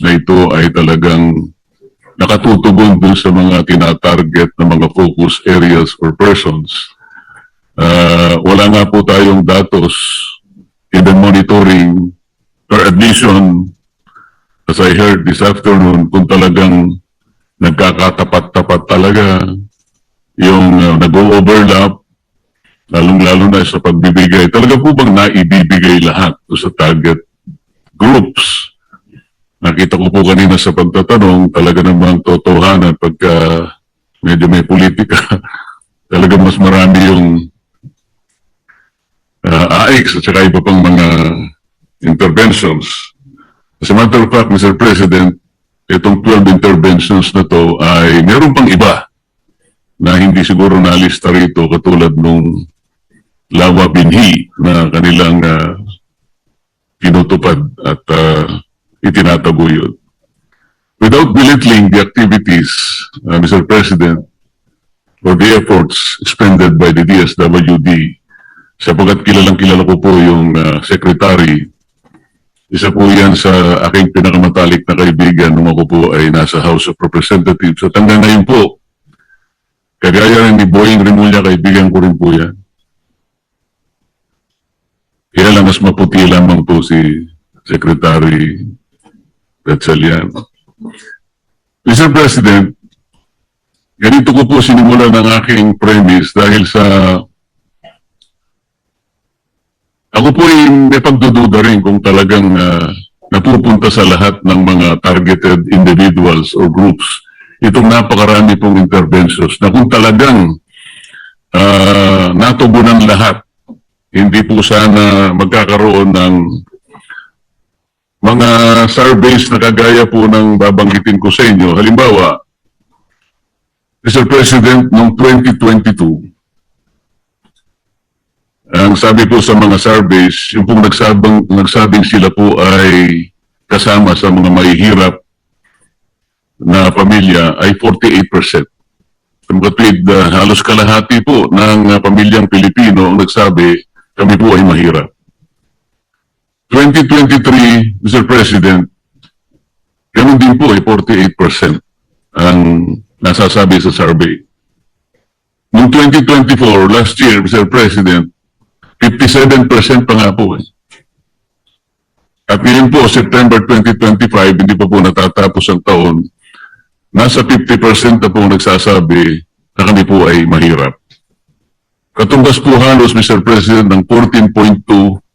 na ito ay talagang nakatutugon dun sa mga tinatarget na mga focus areas or persons. Ah, wala nga po tayong datos in the monitoring or admission as I heard this afternoon kung talagang nagkakatapat-tapat talaga yung uh, nag-overlap lalong-lalo na sa pagbibigay. Talaga po bang naibibigay lahat sa target? Nakita ko po kanina sa pagtatanong, talaga namang totohanan pagka medyo may politika, talaga mas marami yung uh, AX at saka iba pang mga interventions. As a matter of fact, Mr. President, itong 12 interventions na to ay meron pang iba na hindi siguro nalista rito katulad nung Lawa Binhi na kanilang uh, pinutupad at uh, itinataguyod. Without belittling the activities, uh, Mr. President, or the efforts expended by the DSWD, sapagkat kilalang kilala ko po yung uh, secretary, isa po yan sa aking pinakamatalik na kaibigan nung ako po ay nasa House of Representatives. At hanggang ngayon po, kagaya ni Boying Rimulya, kaibigan ko rin po yan. Kaya lang mas maputi lamang po si Secretary Gatchalian. Mr. President, ganito ko po sinimulan ng aking premise dahil sa ako po ay may pagdududa rin kung talagang ah, napupunta sa lahat ng mga targeted individuals or groups itong napakarami pong interventions na kung talagang ah, natugunan lahat, hindi po sana magkakaroon ng mga surveys na kagaya po ng babanggitin ko sa inyo. Halimbawa, Mr. President, noong 2022, ang sabi po sa mga surveys, yung pong nagsabang, nagsabing sila po ay kasama sa mga mahihirap na pamilya ay 48%. Kapatid, uh, halos kalahati po ng uh, pamilyang Pilipino ang nagsabi, kami po ay mahirap. 2023, Mr. President, ganun din po ay 48% ang nasasabi sa survey. Noong 2024, last year, Mr. President, 57% pa nga po eh. At ngayon po, September 2025, hindi pa po natatapos ang taon, nasa 50% na po nagsasabi na kami po ay mahirap. Katumbas po halos, Mr. President, ng 14.2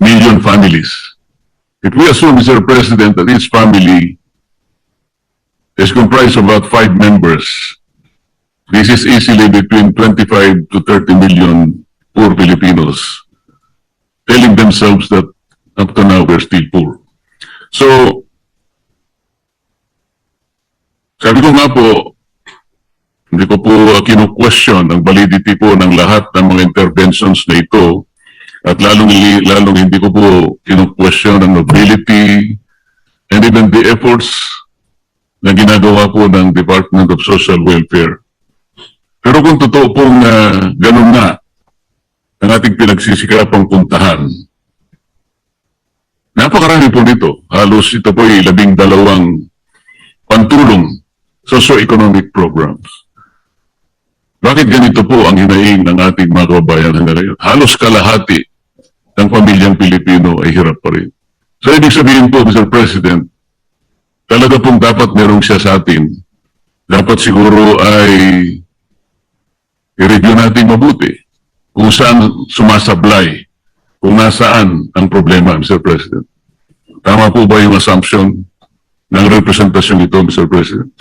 million families. If we assume, Mr. President, that each family is comprised of about five members, this is easily between 25 to 30 million poor Filipinos telling themselves that up to now we're still poor. So, sabi ko nga po, hindi ko po kinu-question ang validity po ng lahat ng mga interventions na ito at lalong, lalong hindi ko po kinu-question ang nobility and even the efforts na ginagawa po ng Department of Social Welfare. Pero kung totoo pong uh, ganun na ang ating pinagsisikapang puntahan, napakarami po nito. Halos ito po ay labing dalawang pantulong socio-economic programs. Bakit ganito po ang hinaing ng ating mga kababayan hanggang ngayon? Halos kalahati ng pamilyang Pilipino ay hirap pa rin. So, ibig sabihin po, Mr. President, talaga pong dapat merong siya sa atin. Dapat siguro ay i-review natin mabuti kung saan sumasablay, kung nasaan ang problema, Mr. President. Tama po ba yung assumption ng representasyon ito, Mr. President?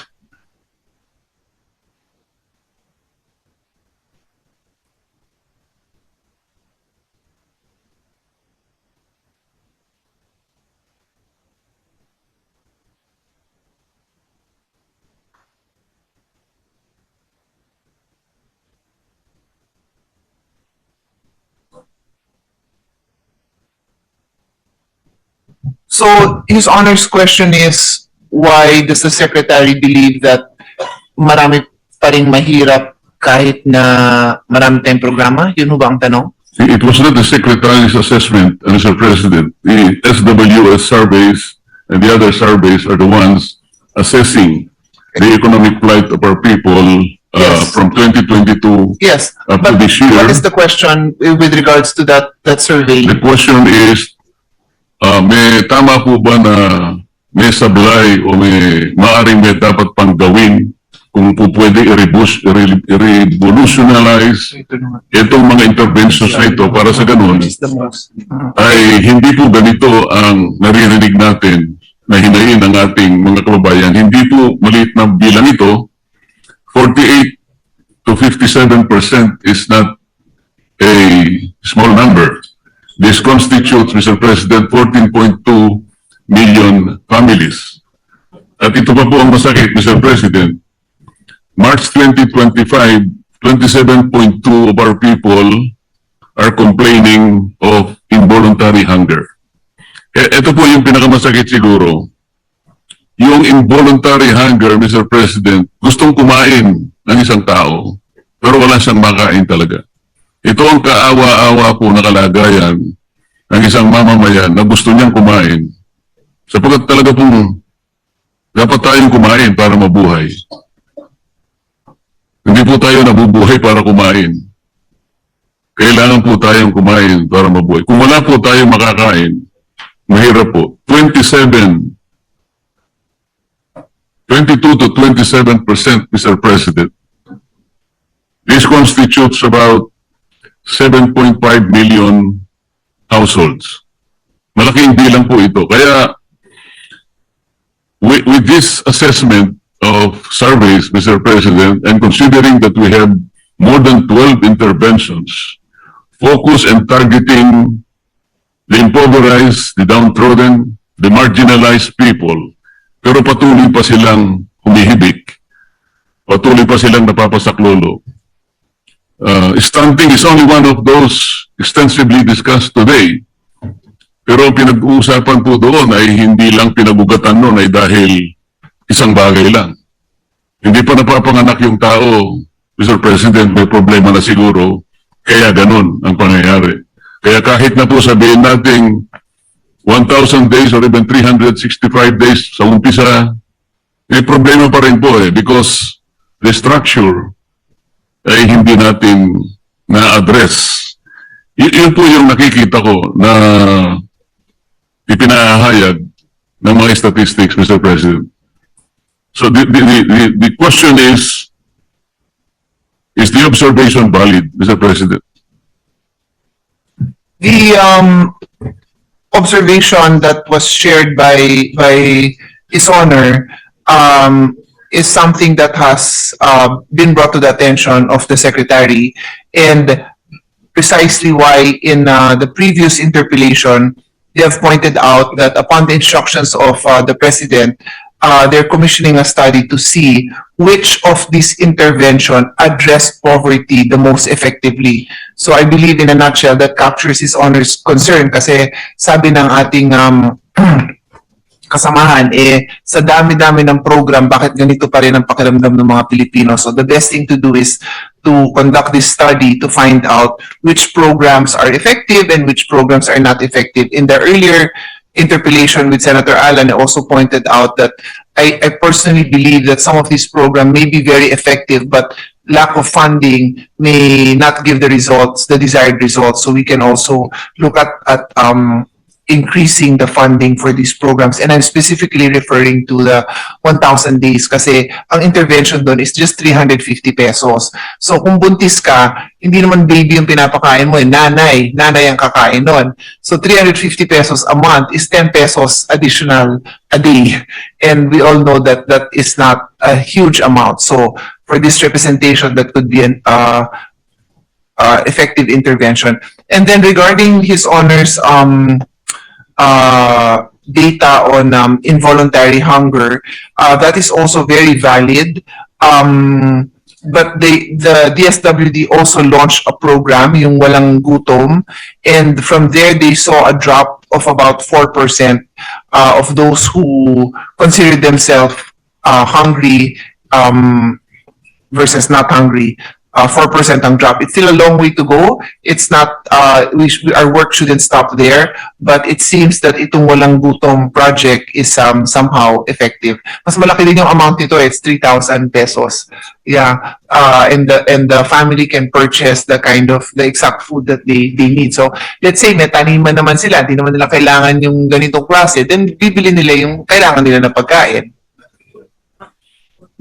So, His Honor's question is, why does the Secretary believe that marami pa rin mahirap kahit na marami tayong programa? Yun ho ba ang tanong? It was not the Secretary's assessment, uh, Mr. President. The SWS surveys and the other surveys are the ones assessing the economic plight of our people uh, Yes. from 2022 Yes, up to but this year. what is the question with regards to that, that survey? The question is, uh, may tama po ba na may sablay o may maaring may dapat pang gawin kung po pwede i-revolutionize itong mga interventions na ito para sa ganun ay hindi po ganito ang naririnig natin na hinayin ng ating mga kababayan. Hindi po maliit na bilang ito. 48 to 57 percent is not a small number. This constitutes, Mr. President, 14.2 million families. At ito pa po ang masakit, Mr. President. March 2025, 27.2 of our people are complaining of involuntary hunger. E, ito po yung pinakamasakit siguro. Yung involuntary hunger, Mr. President, gustong kumain ng isang tao, pero wala siyang makain talaga. Ito ang kaawa-awa po na kalagayan ng isang mamamayan na gusto niyang kumain. Sapagkat talaga pong dapat tayong kumain para mabuhay. Hindi po tayo nabubuhay para kumain kailangan po tayong kumain para mabuhay. Kung wala po tayong makakain, mahirap po. 27, 22 to 27 percent, Mr. President. This constitutes about 7.5 million households. Malaking bilang po ito. Kaya, with, with this assessment of surveys, Mr. President, and considering that we have more than 12 interventions, focus and targeting the impoverished, the downtrodden, the marginalized people, pero patuloy pa silang humihibik, patuloy pa silang napapasaklolo. Uh, stunting is only one of those extensively discussed today. Pero pinag-uusapan po doon ay hindi lang pinagugatan noon ay dahil isang bagay lang. Hindi pa napapanganak yung tao, Mr. President, may problema na siguro, kaya ganun ang pangyayari. Kaya kahit na po sabihin natin 1,000 days or even 365 days sa umpisa, may problema pa rin po eh because the structure ay hindi natin na-address. Y- yun po yung nakikita ko na ipinahayag ng mga statistics, Mr. President. So the, the, the, the, the question is, is the observation valid, Mr. President? The um, observation that was shared by by His Honor um, is something that has uh, been brought to the attention of the Secretary and precisely why in uh, the previous interpellation, they have pointed out that upon the instructions of uh, the President, uh, they're commissioning a study to see which of these intervention address poverty the most effectively. So I believe in a nutshell that captures his honor's concern kasi sabi ng ating um, kasamahan eh sa dami-dami ng program bakit ganito pa rin ang pakiramdam ng mga Pilipino. So the best thing to do is to conduct this study to find out which programs are effective and which programs are not effective. In the earlier interpellation with Senator Allen, I also pointed out that I, I personally believe that some of these programs may be very effective, but lack of funding may not give the results, the desired results. So we can also look at, at, um, increasing the funding for these programs. And I'm specifically referring to the 1,000 days kasi ang intervention doon is just 350 pesos. So kung buntis ka, hindi naman baby yung pinapakain mo, eh, nanay, nanay ang kakain nun. So 350 pesos a month is 10 pesos additional a day. And we all know that that is not a huge amount. So for this representation, that could be an uh, uh, effective intervention. And then regarding his honors, um, uh, data on um, involuntary hunger, uh, that is also very valid. Um, but they, the DSWD also launched a program, yung Walang Gutom, and from there they saw a drop of about 4% uh, of those who consider themselves uh, hungry um, versus not hungry. Uh, 4% ang drop. It's still a long way to go. It's not, uh, we, sh- our work shouldn't stop there, but it seems that itong walang gutom project is um, somehow effective. Mas malaki din yung amount nito, it's 3,000 pesos. Yeah, uh, and the, and the family can purchase the kind of, the exact food that they, they need. So, let's say may taniman naman sila, hindi naman nila kailangan yung ganitong klase, then bibili nila yung kailangan nila na pagkain.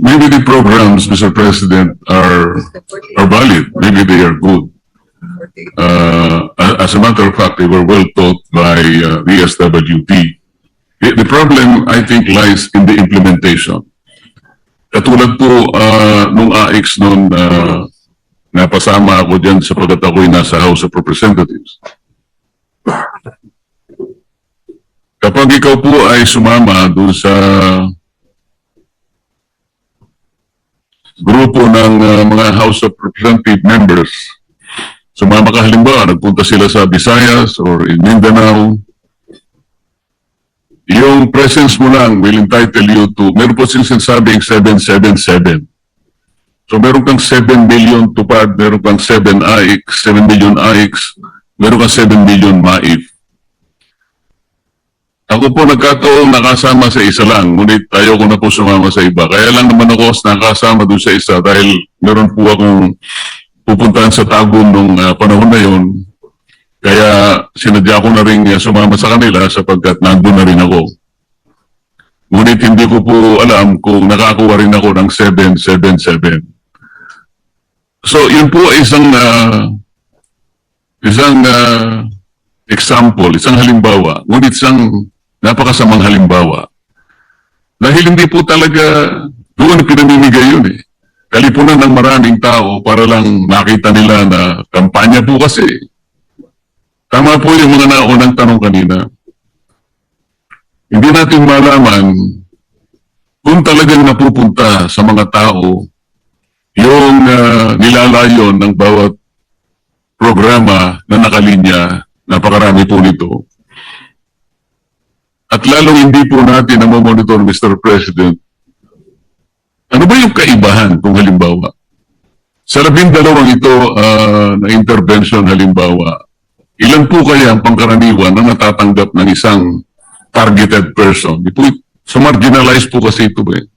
Maybe the programs, Mr. President, are, are valid. Maybe they are good. Uh, as a matter of fact, they were well taught by uh, the SWT. The, problem, I think, lies in the implementation. Katulad po uh, nung AX noon, uh, napasama ako dyan sapagkat ako'y nasa House of Representatives. Kapag ikaw po ay sumama doon sa grupo ng uh, mga House of Representative members. Sumama ka halimbawa, nagpunta sila sa Visayas or in Mindanao. Yung presence mo lang will entitle you to, meron po silang sinasabing 777. So meron kang 7 million tupad, meron kang 7 AIX, 7 million AIX, meron kang 7 million MAIF. Ako po nagkataon nakasama sa isa lang, ngunit ayaw ko na po sumama sa iba. Kaya lang naman ako nakasama doon sa isa dahil meron po akong pupuntahan sa Tagum nung ah, panahon na yon. Kaya sinadya ko na rin ah, sumama sa kanila sapagkat nandun na rin ako. Ngunit hindi ko po alam kung nakakuha rin ako ng 777. So yun po isang ah, isang ah, example, isang halimbawa, ngunit isang napakasamang halimbawa. Dahil hindi po talaga doon pinamimigay yun eh. Kalipunan ng maraming tao para lang makita nila na kampanya po kasi. Tama po yung mga naunang tanong kanina. Hindi natin malaman kung talagang napupunta sa mga tao yung ah, nilalayon ng bawat programa na nakalinya, napakarami po nito. At lalong hindi po natin na monitor, Mr. President, ano ba yung kaibahan kung halimbawa? Sa labing dalawang ito ah, na intervention halimbawa, ilan po kaya ang pangkaraniwan na natatanggap ng isang targeted person? Di po, sa marginalized po kasi ito eh.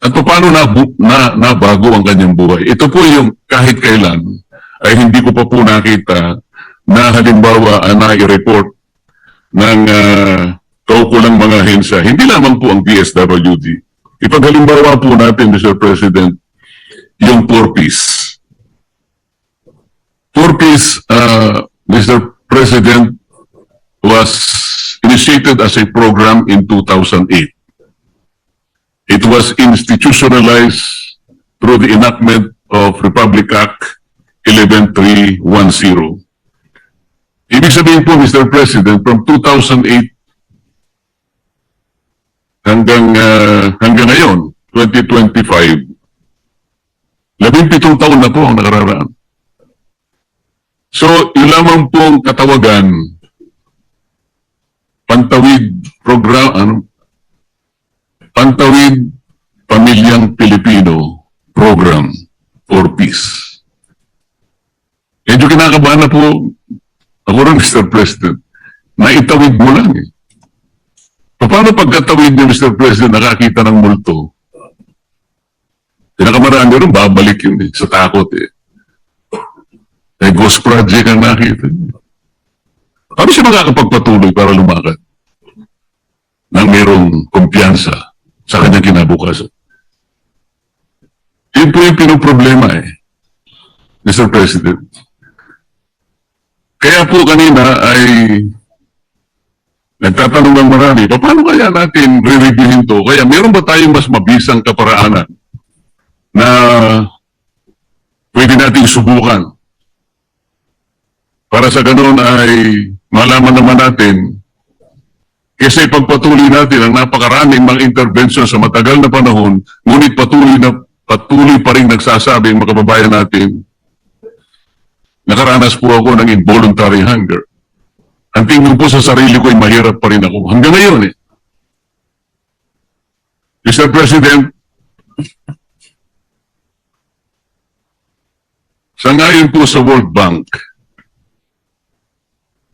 At paano na, na, nabago ang kanyang buhay? Ito po yung kahit kailan ay hindi ko pa po nakita na halimbawa uh, na-report ng uh, kaukulang mga hensya, hindi lamang po ang DSWD. Ipaghalimbawa po natin, Mr. President, yung peace. Poor peace, uh, Mr. President, was initiated as a program in 2008. It was institutionalized through the enactment of Republic Act 11310. Ibig sabihin po, Mr. President, from 2008 hanggang ah, hanggang ngayon, 2025, labing pitong taon na po ang nakararaan. So, yun lamang pong katawagan, pantawid program, ano, pantawid pamilyang Pilipino program for peace. Medyo kinakabahan na po ako rin, Mr. President, na itawid mo lang eh. Paano pagkatawid niyo, Mr. President, nakakita ng multo? Pinakamarami rin, babalik yun eh, sa takot eh. Eh, ghost project ang nakita niyo. Paano siya makakapagpatuloy para lumakad? Nang mayroong kumpiyansa sa kanyang kinabukasan. Yun po yung pinoproblema eh, Mr. President. Kaya po kanina ay nagtatanong ng marami, paano kaya natin re-reviewin to? Kaya meron ba tayong mas mabisang kaparaanan na pwede nating subukan? Para sa ganun ay malaman naman natin kasi pagpatuloy natin ang napakaraming mga intervention sa matagal na panahon, ngunit patuloy na patuloy pa rin nagsasabi ang mga kababayan natin, nakaranas po ako ng involuntary hunger. Ang tingin po sa sarili ko ay mahirap pa rin ako. Hanggang ngayon eh. Mr. President, Sangayon po sa World Bank,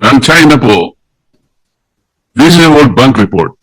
ang China po, this is a World Bank report.